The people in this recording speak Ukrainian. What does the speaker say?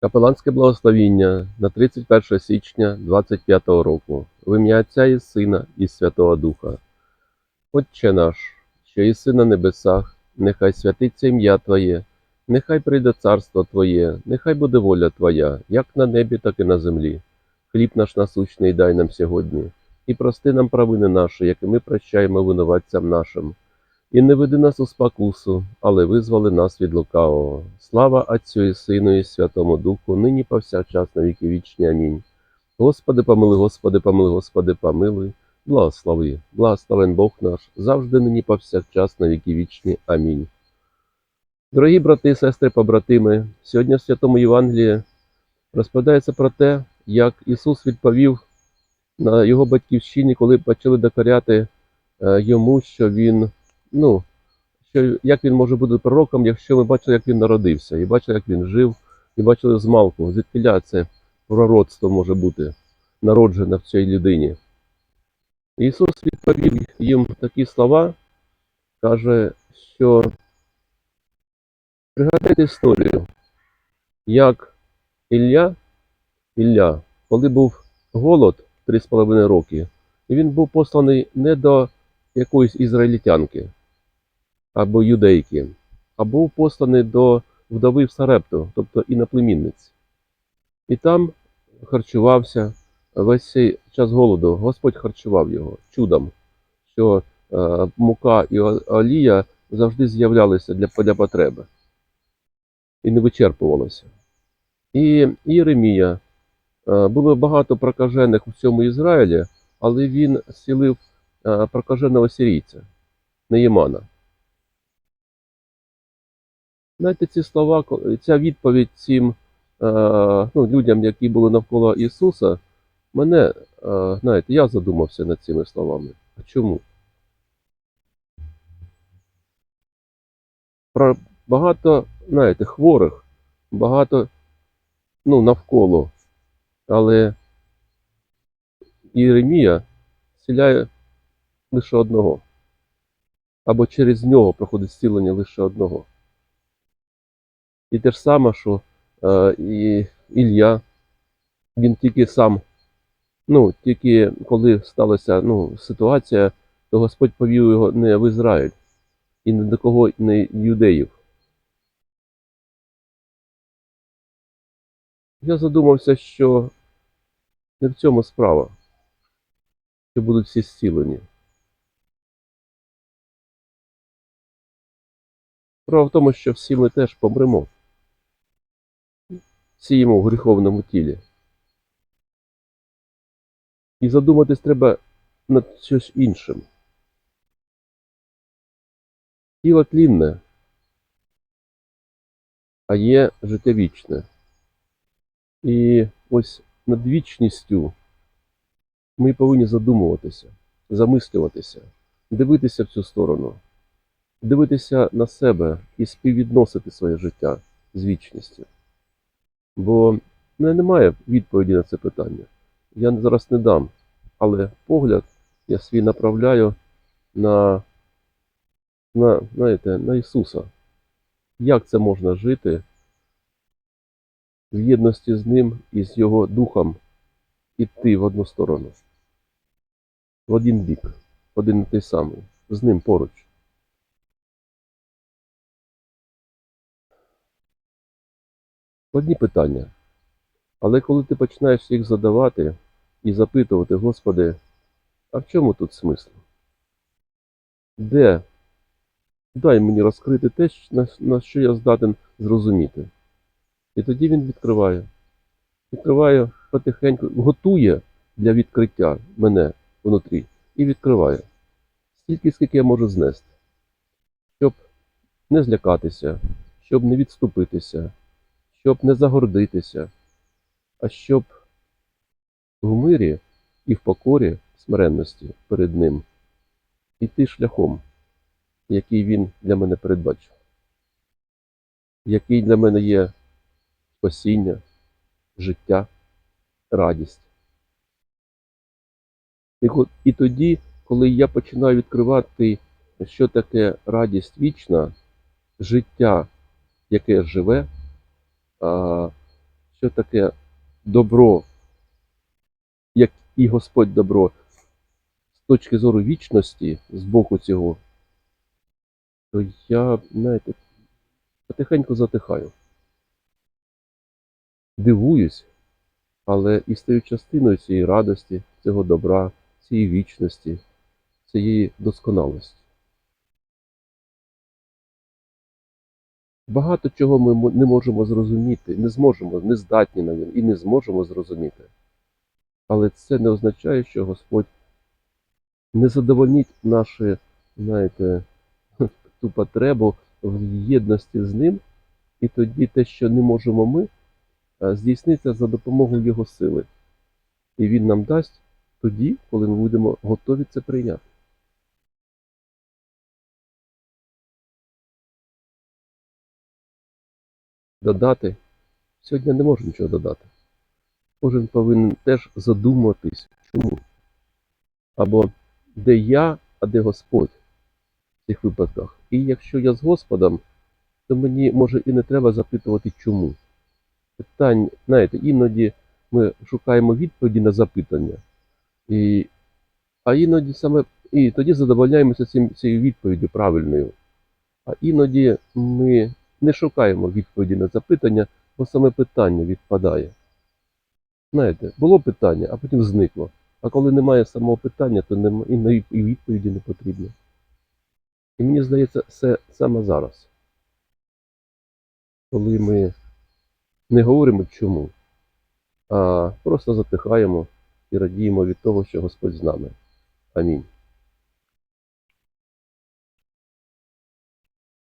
Капеланське благословіння на 31 січня 25 року в ім'я Отця і Сина і Святого Духа. Отче наш, що єси на небесах, нехай святиться ім'я Твоє, нехай прийде царство Твоє, нехай буде воля Твоя, як на небі, так і на землі. Хліб наш насущний дай нам сьогодні, і прости нам провини наші, як і ми прощаємо винуватцям нашим. І не веди нас у спокусу, але визволи нас від лукавого. Слава Отцю і Сину і Святому Духу, нині повсякчас на віки вічні. Амінь. Господи, помилуй, Господи, помилуй, Господи, помилуй, благослови, благословен Бог наш, завжди нині повсякчас на віки вічні. Амінь. Дорогі брати, сестри, побратими, сьогодні в Святому Євангелії розповідається про те, як Ісус відповів на його батьківщині, коли почали докоряти е, йому, що він ну, що як він може бути пророком, якщо ми бачили, як він народився, і бачили, як він жив, і бачили змалку, звідкиля це пророцтво може бути народжене в цій людині. Ісус відповів їм такі слова, каже, що пригадайте історію, як Ілля, Ілля, коли був голод 3,5 роки, і він був посланий не до якоїсь ізраїльтянки або юдейки, а був посланий до вдови в Сарепту, тобто іноплемінниць. І там харчувався весь цей час голоду. Господь харчував його чудом, що е, мука і олія завжди з'являлися для, для потреби і не вичерпувалося. І Єремія. Е, Було багато прокажених у всьому Ізраїлі, але він зцілив е, прокаженого сирійця, Неємана. Знаєте, ці слова, ця відповідь цим е, ну, людям, які були навколо Ісуса, мене, е, знаєте, я задумався над цими словами. А чому? Про багато, знаєте, хворих, багато ну, навколо. Але Єремія зціляє лише одного. Або через нього проходить зцілення лише одного. І те ж саме, що е, і Ілля, він тільки сам, ну, тільки коли сталася ну, ситуація, то Господь повів його не в Ізраїль і не до кого не юдеїв. Я задумався, що не в цьому справа, що будуть всі зцілені. Справа в тому, що всі ми теж помремо. Сіємо в гріховному тілі. І задуматись треба над щось іншим. Тіло тлінне, а є життя вічне. І ось над вічністю ми повинні задумуватися, замислюватися, дивитися в цю сторону, дивитися на себе і співвідносити своє життя з вічністю. Бо в мене немає відповіді на це питання. Я зараз не дам, але погляд я свій направляю на, на, знаєте, на Ісуса. Як це можна жити в єдності з Ним і з Його Духом іти в одну сторону, в один бік, один і той самий, з ним поруч. Одні питання. Але коли ти починаєш їх задавати і запитувати, Господи, а в чому тут смисл? Де? Дай мені розкрити те, на що я здатен зрозуміти. І тоді він відкриває. Відкриває потихеньку, готує для відкриття мене внутрі і відкриває. Стільки, скільки я можу знести, щоб не злякатися, щоб не відступитися, щоб не загордитися, а щоб в мирі і в покорі смиренності перед ним іти шляхом, який він для мене передбачив, який для мене є спасіння, життя, радість. І, тоді, коли я починаю відкривати, що таке радість вічна, життя, яке живе, що таке добро, як і Господь добро з точки зору вічності, з боку цього, то я, знаєте, потихеньку затихаю. Дивуюсь, але і стаю частиною цієї радості, цього добра, цієї вічності, цієї досконалості. Багато чого ми не можемо зрозуміти, не зможемо, не здатні навіть, і не зможемо зрозуміти. Але це не означає, що Господь не задовольнить наші, знаєте, ту потребу в єдності з ним, і тоді те, що не можемо ми, здійсниться за допомогою Його сили. І Він нам дасть тоді, коли ми будемо готові це прийняти. Додати. Сьогодні не можу нічого додати. Кожен повинен теж задуматись, чому. Або де я, а де Господь в цих випадках. І якщо я з Господом, то мені може і не треба запитувати чому. Питань, знаєте, іноді ми шукаємо відповіді на запитання, і, а іноді саме і тоді задовольняємося цим, цією відповіддю правильною. А іноді ми не шукаємо відповіді на запитання, бо саме питання відпадає. Знаєте, було питання, а потім зникло. А коли немає самого питання, то і відповіді не потрібно. І мені здається, це саме зараз. Коли ми не говоримо чому, а просто затихаємо і радіємо від того, що Господь з нами. Амінь.